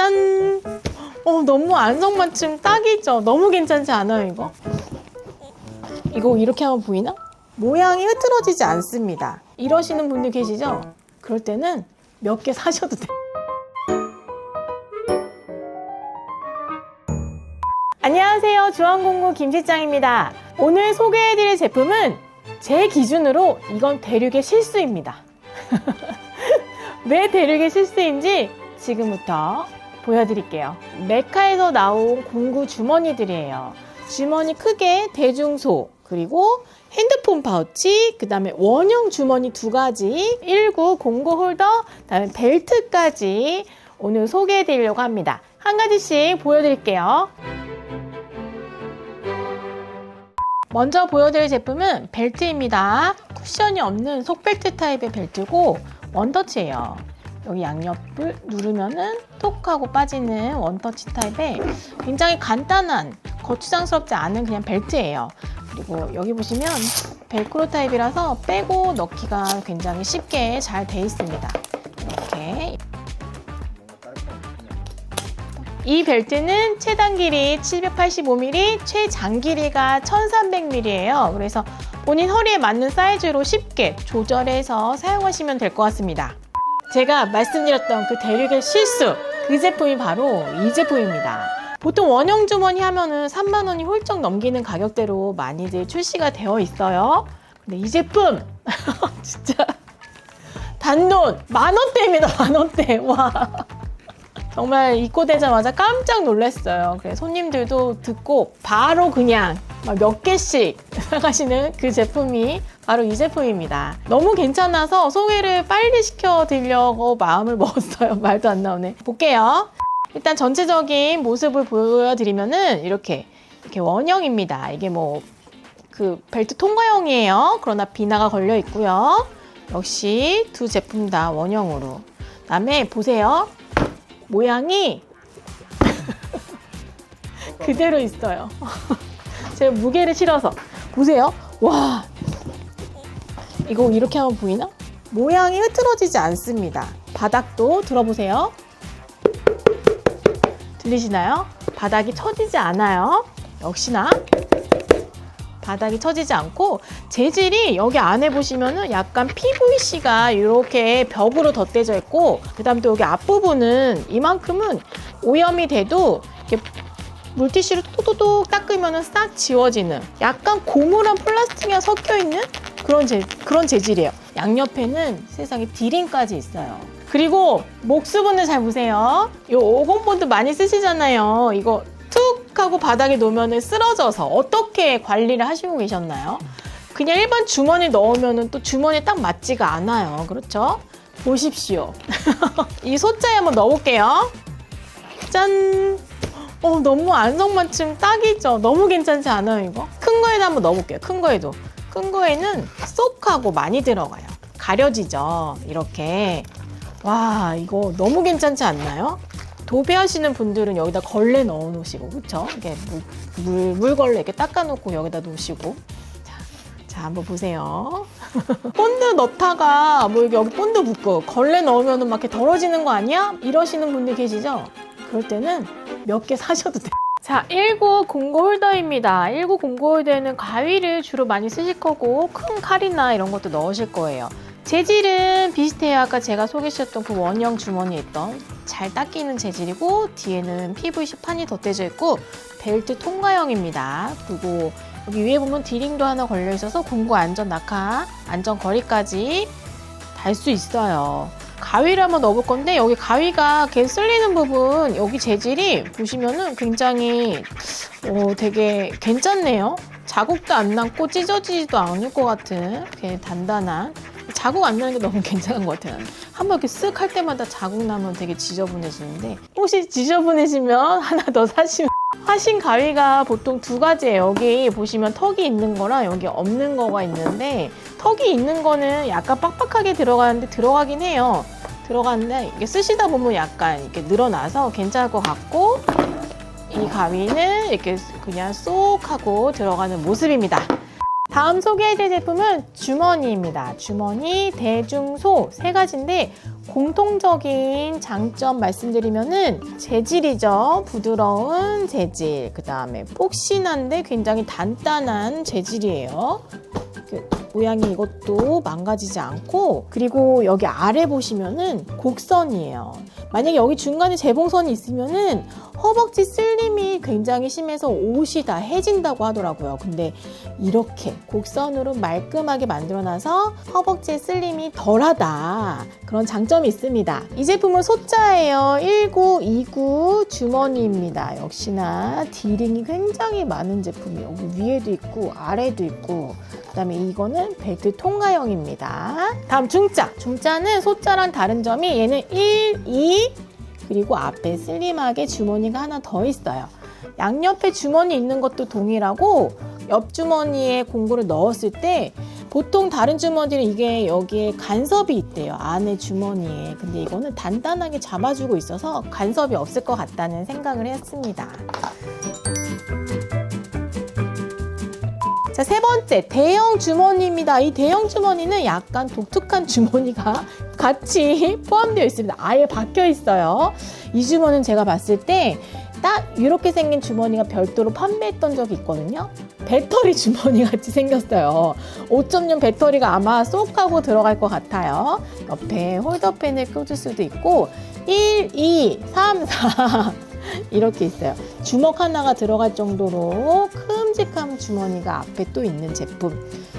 짠! 어, 너무 안성맞춤 딱이죠? 너무 괜찮지 않아요, 이거? 이거 이렇게 하면 보이나? 모양이 흐트러지지 않습니다. 이러시는 분들 계시죠? 그럴 때는 몇 개 사셔도 돼요. 안녕하세요. 주한공구 김실장입니다. 오늘 소개해드릴 제품은 제 기준으로 이건 대륙의 실수입니다. 왜 대륙의 실수인지 지금부터 보여드릴게요. 메카에서 나온 공구 주머니들이에요. 주머니 크게 대중소, 그리고 핸드폰 파우치, 그 다음에 원형 주머니 두 가지, 19 공구 홀더, 그 다음에 벨트까지 오늘 소개해 드리려고 합니다. 한 가지씩 보여드릴게요. 먼저 보여드릴 제품은 벨트입니다. 쿠션이 없는 속벨트 타입의 벨트고 원터치예요. 여기 양옆을 누르면은 톡 하고 빠지는 원터치 타입의 굉장히 간단한 거추장스럽지 않은 그냥 벨트예요. 그리고 여기 보시면 벨크로 타입이라서 빼고 넣기가 굉장히 쉽게 잘 돼 있습니다. 이렇게 이 벨트는 최단 길이 785mm, 최장 길이가 1300mm예요. 그래서 본인 허리에 맞는 사이즈로 쉽게 조절해서 사용하시면 될 것 같습니다. 제가 말씀드렸던 그 대륙의 실수, 그 제품이 바로 이 제품입니다. 보통 원형 주머니 하면은 3만 원이 훌쩍 넘기는 가격대로 많이들 출시가 되어 있어요. 근데 이 제품 진짜 단돈 만 원대입니다. 만 원대. 와. 정말 입고 되자마자 깜짝 놀랐어요. 그래서 손님들도 듣고 바로 그냥 막몇 개씩 사가시는 그 제품이 바로 이 제품입니다. 너무 괜찮아서 소개를 빨리 시켜드리려고 마음을 먹었어요. 말도 안 나오네. 볼게요. 일단 전체적인 모습을 보여드리면은 이렇게 이렇게 원형입니다. 이게 뭐 그 벨트 통과형이에요. 그러나 비나가 걸려 있고요. 역시 두 제품 다 원형으로. 그다음에 보세요. 모양이 그대로 있어요. 제가 무게를 실어서 보세요. 와 이거 이렇게 하면 보이나? 모양이 흐트러지지 않습니다. 바닥도 들어보세요. 들리시나요? 바닥이 처지지 않아요. 역시나 바닥이 처지지 않고 재질이 여기 안에 보시면은 약간 PVC가 이렇게 벽으로 덧대져 있고 그다음 또 여기 앞부분은 이만큼은 오염이 돼도 이렇게 물티슈로 또또똑 닦으면은 싹 지워지는 약간 고무랑 플라스틱이랑 섞여 있는 그런 재 그런 재질이에요. 양옆에는 세상에 디링까지 있어요. 그리고 목수분들 잘 보세요. 이 오공본드 많이 쓰시잖아요. 이거 툭 하고 바닥에 놓으면 쓰러져서 어떻게 관리를 하시고 계셨나요? 그냥 일반 주머니 넣으면 또 주머니에 딱 맞지가 않아요. 그렇죠? 보십시오. 이 소자에 한번 넣어볼게요. 짠! 어, 너무 안성맞춤 딱이죠? 너무 괜찮지 않아요, 이거? 큰 거에도 한번 넣어볼게요. 큰 거에도. 큰 거에는 쏙 하고 많이 들어가요. 가려지죠? 이렇게. 와, 이거 너무 괜찮지 않나요? 도배하시는 분들은 여기다 걸레 넣어 놓으시고, 그쵸? 이렇게 물, 물, 물걸레 이렇게 닦아 놓고 여기다 놓으시고. 자, 자, 한번 보세요. 본드 넣다가 뭐 여기, 여기 본드 붙고 걸레 넣으면 막 이렇게 더러지는 거 아니야? 이러시는 분들 계시죠? 그럴 때는 몇 개 사셔도 돼요. 자, 19 공고 홀더입니다. 19 공고 홀더에는 가위를 주로 많이 쓰실 거고 큰 칼이나 이런 것도 넣으실 거예요. 재질은 비슷해요. 아까 제가 소개시켰던 그 원형 주머니에 있던 잘 닦이는 재질이고 뒤에는 PVC 판이 덧대져 있고 벨트 통과형입니다. 그리고 여기 위에 보면 디링도 하나 걸려 있어서 공구 안전 낙하 안전 거리까지 달 수 있어요. 가위를 한번 넣어볼 건데 여기 가위가 이렇게 쓸리는 부분 여기 재질이 보시면은 굉장히 어, 되게 괜찮네요. 자국도 안 남고 찢어지지도 않을 것 같은 이렇게 단단한 자국 안 나는 게 너무 괜찮은 것 같아요. 한번 이렇게 쓱 할 때마다 자국 나면 되게 지저분해지는데 혹시 지저분해지면 하나 더 사시면 화신 가위가 보통 두 가지예요. 여기 보시면 턱이 있는 거랑 여기 없는 거가 있는데 턱이 있는 거는 약간 빡빡하게 들어가는데 들어가긴 해요. 들어가는데 이게 쓰시다 보면 약간 이렇게 늘어나서 괜찮을 것 같고 이 가위는 이렇게 그냥 쏙 하고 들어가는 모습입니다. 다음 소개해드릴 제품은 주머니입니다. 주머니, 대중소 세 가지인데 공통적인 장점 말씀드리면은 재질이죠. 부드러운 재질. 그 다음에 폭신한데 굉장히 단단한 재질이에요. 그 모양이 이것도 망가지지 않고 그리고 여기 아래 보시면은 곡선이에요. 만약에 여기 중간에 재봉선이 있으면은 허벅지 슬림이 굉장히 심해서 옷이 다 해진다고 하더라고요. 근데 이렇게 곡선으로 말끔하게 만들어놔서 허벅지의 슬림이 덜하다. 그런 장점이 있습니다. 이 제품은 소자예요. 1929 주머니입니다. 역시나 디링이 굉장히 많은 제품이에요. 여기 위에도 있고 아래도 있고 그다음에 이거는 벨트 통과형입니다. 다음 중자. 중자는 소자랑 다른 점이 얘는 1, 2 그리고 앞에 슬림하게 주머니가 하나 더 있어요. 양옆에 주머니 있는 것도 동일하고 옆 주머니에 공구를 넣었을 때 보통 다른 주머니는 이게 여기에 간섭이 있대요. 안에 주머니에. 근데 이거는 단단하게 잡아주고 있어서 간섭이 없을 것 같다는 생각을 했습니다. 자, 세 번째, 대형 주머니입니다. 이 대형 주머니는 약간 독특한 주머니가 같이 포함되어 있습니다. 아예 박혀 있어요. 이 주머니는 제가 봤을 때 딱 이렇게 생긴 주머니가 별도로 판매했던 적이 있거든요. 배터리 주머니 같이 생겼어요. 5.0 배터리가 아마 쏙 하고 들어갈 것 같아요. 옆에 홀더펜을 꽂을 수도 있고 1, 2, 3, 4 이렇게 있어요. 주먹 하나가 들어갈 정도로 큼 직한 주머니가 앞에 또 있는 제품.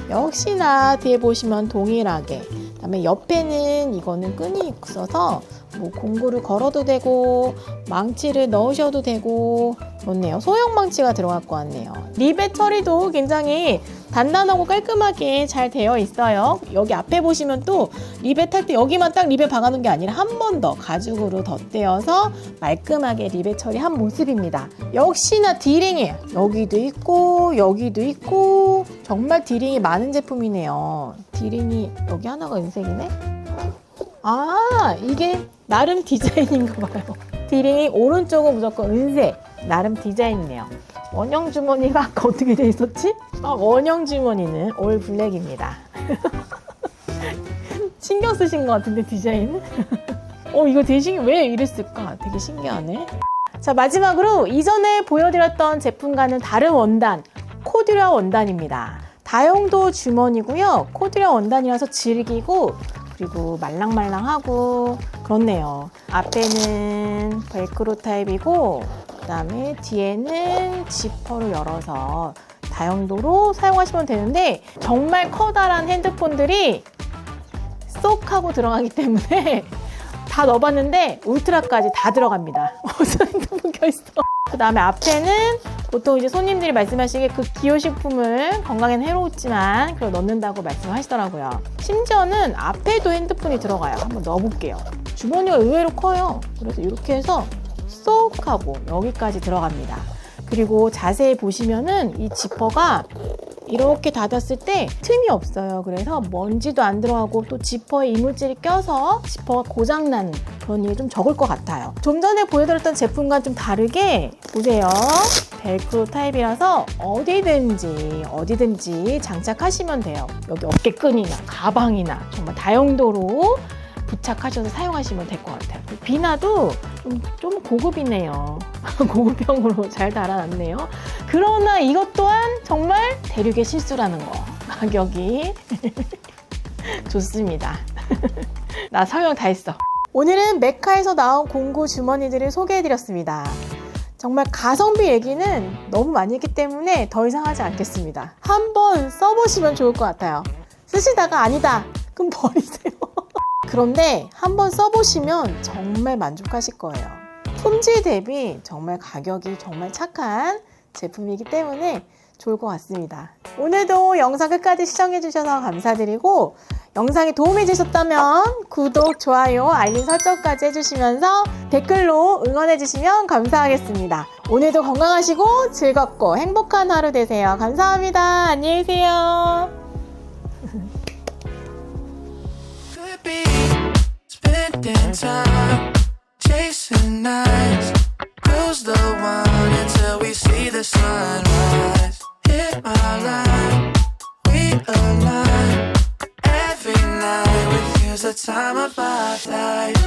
역시나 뒤에 보시면 동일하게. 그다음에 옆에는 이거는 끈이 있어서 뭐 공구를 걸어도 되고 망치를 넣으셔도 되고 좋네요. 소형 망치가 들어갈 것 같네요. 리벳 처리도 굉장히 단단하고 깔끔하게 잘 되어 있어요. 여기 앞에 보시면 또 리벳 할때 여기만 딱 리벳 박아놓은 게 아니라 한 번 더 가죽으로 덧대어서 말끔하게 리벳 처리한 모습입니다. 역시나 디링이에요. 여기도 있고 여기도 있고 정말 디링이 많은 제품이네요. 디링이 여기 하나가 은색이네. 아 이게 나름 디자인인가 봐요. 디링이 오른쪽은 무조건 은색. 나름 디자인이네요. 원형 주머니가 어떻게 돼 있었지? 아, 원형 주머니는 올 블랙입니다. 신경 쓰신 것 같은데 디자인은? 어 이거 신기 왜 이랬을까? 되게 신기하네. 자 마지막으로 이전에 보여드렸던 제품과는 다른 원단 코듀라 원단입니다. 다용도 주머니고요. 코듀라 원단이라서 질기고 그리고 말랑말랑하고 그렇네요. 앞에는 벨크로 타입이고 그 다음에 뒤에는 지퍼로 열어서 다용도로 사용하시면 되는데 정말 커다란 핸드폰들이 쏙 하고 들어가기 때문에 다 넣어봤는데 울트라까지 다 들어갑니다. 어서 핸드폰 껴있어. 그 다음에 앞에는 보통 이제 손님들이 말씀하시기에 그 기호식품을 건강에는 해롭지만 그걸 넣는다고 말씀하시더라고요. 심지어는 앞에도 핸드폰이 들어가요. 한번 넣어볼게요. 주머니가 의외로 커요. 그래서 이렇게 해서 쏙 하고 여기까지 들어갑니다. 그리고 자세히 보시면은 이 지퍼가 이렇게 닫았을 때 틈이 없어요. 그래서 먼지도 안 들어가고 또 지퍼에 이물질이 껴서 지퍼가 고장나는 그런 일이 좀 적을 것 같아요. 좀 전에 보여드렸던 제품과 좀 다르게 보세요. 벨크로 타입이라서 어디든지 어디든지 장착하시면 돼요. 여기 어깨끈이나 가방이나 정말 다용도로 부착하셔서 사용하시면 될 것 같아요. 비나도 좀, 좀 고급이네요. 고급형으로 잘 달아놨네요. 그러나 이것 또한 정말 대륙의 실수라는 거. 가격이 좋습니다. 나 설명 다 했어. 오늘은 메카에서 나온 공구 주머니들을 소개해드렸습니다. 정말 가성비 얘기는 너무 많이 했기 때문에 더 이상 하지 않겠습니다. 한번 써보시면 좋을 것 같아요. 쓰시다가 아니다. 그럼 버리세요. 그런데 한번 써보시면 정말 만족하실 거예요. 품질 대비 정말 가격이 정말 착한 제품이기 때문에 좋을 것 같습니다. 오늘도 영상 끝까지 시청해주셔서 감사드리고 영상이 도움이 되셨다면 구독, 좋아요, 알림 설정까지 해주시면서 댓글로 응원해주시면 감사하겠습니다. 오늘도 건강하시고 즐겁고 행복한 하루 되세요. 감사합니다. 안녕히 계세요. Be spending time chasing nights. Cruise the one until we see the sunrise. Hit my line, we align. Every night with you's the time of my life,